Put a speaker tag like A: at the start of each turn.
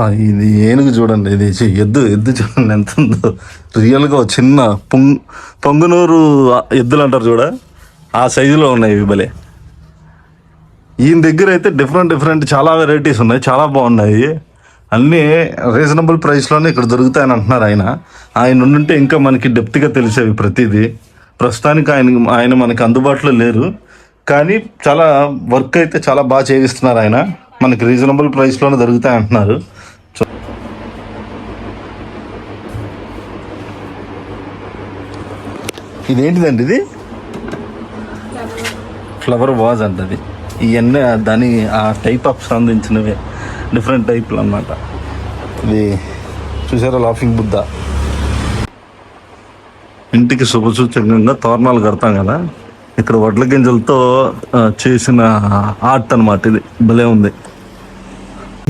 A: ఇది ఏనుగు చూడండి ఇది ఎద్దు ఎద్దు చూడండి ఎంత ఉందో. రియల్గా చిన్న పొంగ్ పొంగునూరు ఎద్దులు అంటారు చూడ? ఆ సైజులో ఉన్నాయి ఇవి భలే. ఈయన దగ్గర అయితే డిఫరెంట్ డిఫరెంట్ చాలా వెరైటీస్ ఉన్నాయి చాలా బాగున్నాయి. అన్నీ రీజనబుల్ ప్రైస్లోనే ఇక్కడ దొరుకుతాయని అంటున్నారు ఆయన. ఆయన ఉండుంటే ఇంకా మనకి డెప్త్గా తెలిసేవి ప్రతిదీ. ప్రస్తుతానికి ఆయన ఆయన మనకి అందుబాటులో లేరు. కానీ చాలా వర్క్ అయితే చాలా బాగా చేయిస్తున్నారు ఆయన. మనకి రీజనబుల్ ప్రైస్లోనే దొరుకుతాయి అంటున్నారు. ఇదేంటిదండి ఇది? ఫ్లవర్ వాజ్ అంటది. ఇవన్నీ దాని ఆ టైప్ ఆఫ్ సంబంధించినవే డిఫరెంట్ టైప్లు అన్నమాట. ఇది చూసారా లాఫింగ్ బుద్ధ ఇంటికి శుభసూచకంగా తోరణాలు కడతాం కదా? ఇక్కడ వడ్ల గింజలతో చేసిన ఆర్ట్ అనమాట ఇది. భలే ఉంది.